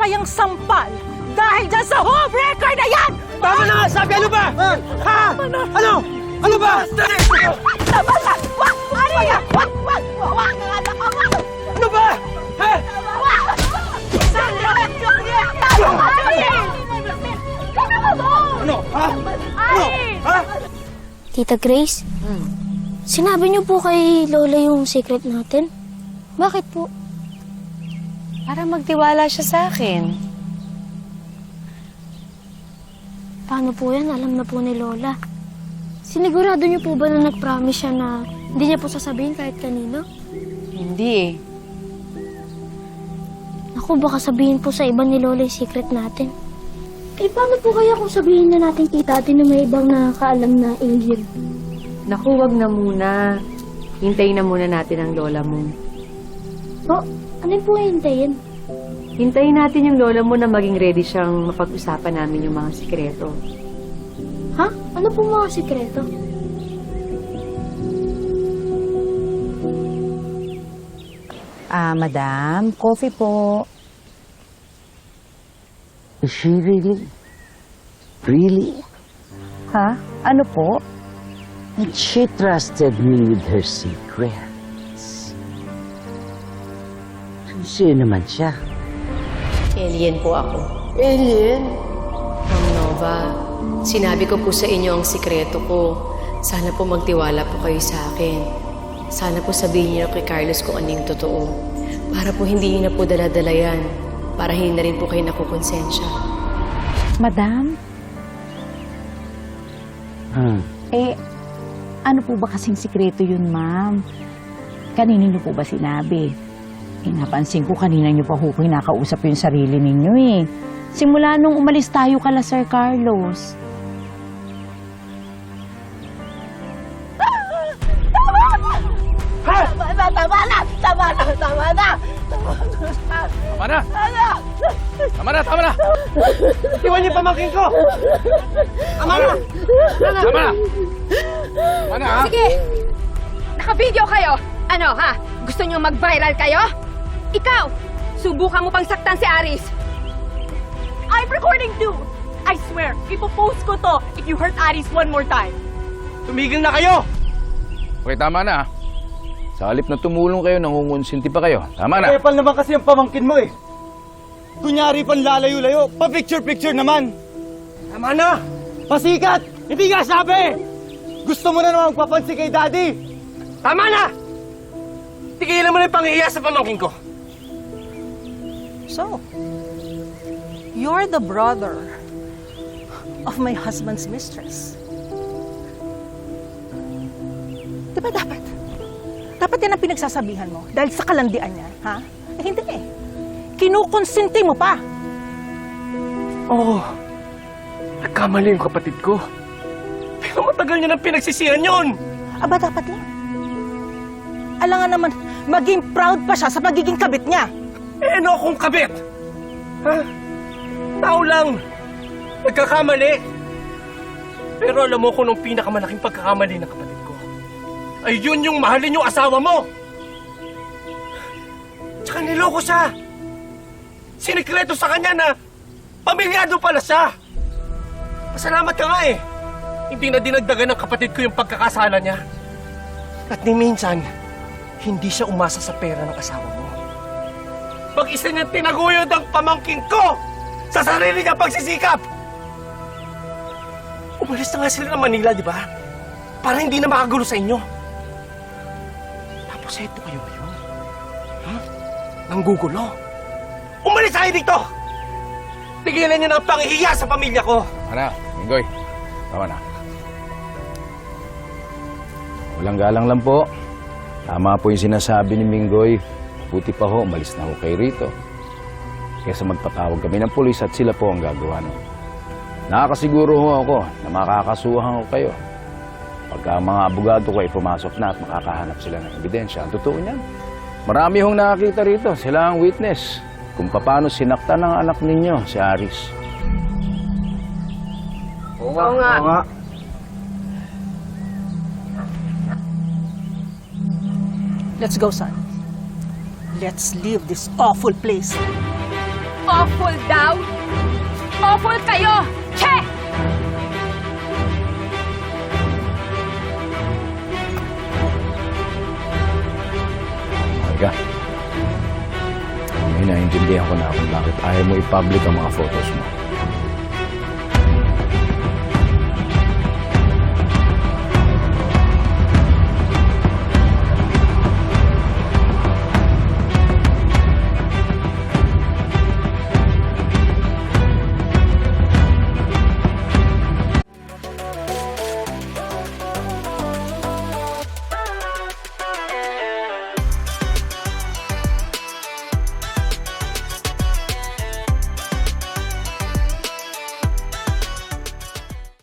pa yung sampal dahil dyan sa home record na yan! Tama na nga! Sabi ano ba? Ha? Ano? Ano ba? Tama na! Wag! Ano! Wag! Wag! Wag! Wag! Ano ba? Ha? Ano? Ha? Ano? Ha? Tita Grace, sinabi niyo po kay Lola yung secret natin? Bakit po? Para magtiwala siya sa akin. Paano po yan? Alam na po ni Lola. Sinigurado niyo po ba na nag-promise siya na hindi niya po sasabihin kahit kanino? Hindi eh. Ako, baka sabihin po sa iba ni Lola yung secret natin. Eh, paano po kaya kung sabihin na natin kay Tati na may ibang nakakaalam na angel? Naku, wag na muna. Hintayin na muna natin ang lola mo. Po, ano po hintayin? Hintayin natin yung lola mo na maging ready siyang mapag-usapan namin yung mga sikreto. Ha? Ano po mga sikreto? Ah, madam, coffee po. Is she really? Really? Ha? Ano po? And she trusted me with her secrets. Sino naman siya? Alien po ako. Alien? Ma'am Nova, sinabi ko po sa inyo ang sikreto ko. Sana po magtiwala po kayo sa akin. Sana po sabihin niyo kay Carlos kung ano yung totoo. Para po hindi niyo na po daladala yan. Para hindi na rin po kayo nakukonsensya. Madam, Hmm. eh, ano po ba kasing sikreto yun, ma'am? Kanino niyo po ba sinabi? Eh, napansin ko kanina niyo pa ho nakausap yung sarili ninyo eh. Simula nung umalis tayo kala Sir Carlos. Tama na! Tama na! Tama na! Tama na! Tama na! Tama na! Tama na! Iwan niyo pamangkin ko! Tama na! Tama na! Tama na, ha? Sige! Naka-video kayo! Ano, ha? Gusto niyo mag-viral kayo? Ikaw! Subukan mo pang saktan si Aris! I'm recording too! I swear, ipopost ko to if you hurt Aris one more time. Tumigil na kayo! Okay, tama na, ha? Sa halip na tumulong kayo, nangungunsinti pa kayo. Tama na! Kepal naman kasi ang pamangkin mo eh. Kunyari pang lalayo-layo, pa-picture-picture naman. Tama na! Pasikat! Hindi nga sabi! Gusto mo na naman papansin kay Daddy. Tama na! Tigilan mo na yung panghihiya sa pamangkin ko. So, you're the brother of my husband's mistress. Di ba dapat? Dapat yan ang pinagsasabihan mo dahil sa kalandian niya, ha? Eh, hindi eh. Kinukonsinti mo pa. Oo. Oh, nagkamali yung kapatid ko. Pero matagal niya nang pinagsisihan yun. Aba, dapat lang. Alangan naman, maging proud pa siya sa pagiging kabit niya. Eh, ano akong kabit? Ha? Tao lang. Nagkakamali. Pero alam mo kung nung pinakamalaking pagkakamali ng kapatid ko, ay yun yung mahalin yung asawa mo. Tsaka niloko siya. Sinikreto sa kanya na pamilyado pala siya. Pasalamat ka nga eh. Hindi na dinagdagan ng kapatid ko yung pagkakasala niya. At ni minsan, hindi siya umasa sa pera ng asawa mo. Mag-isa niya tinaguyod ang pamangking ko sa sarili niya pagsisikap. Umalis na nga sila ng Manila, di ba? Para hindi na makagulo sa inyo. Tapos eto kayo ngayon. Ha? Nanggugulo. Umalis tayo dito! Tigilan niyo na ang panghihiya sa pamilya ko. Ano, Mingoy? Tama na. Walang galang lang po. Tama po yung sinasabi ni Minggoy. Buti pa ho, umalis na ho kayo rito. Kesa magpatawag kami ng pulis at sila po ang gagawa nun. Nakakasiguro ho ako na makakasuhan ko kayo. Pagka mga abogado ko ay pumasok na at makakahanap sila ng ebidensya. Ang totoo niyan. Marami hong nakakita rito. Sila ang witness kung paano sinaktan ng anak ninyo, si Aris. Oo nga. Let's go, son. Let's leave this awful place. Awful daw? Awful kayo! Che! Marga, may naiintindihan ko na kung bakit ayaw mo i-public ang mga photos mo.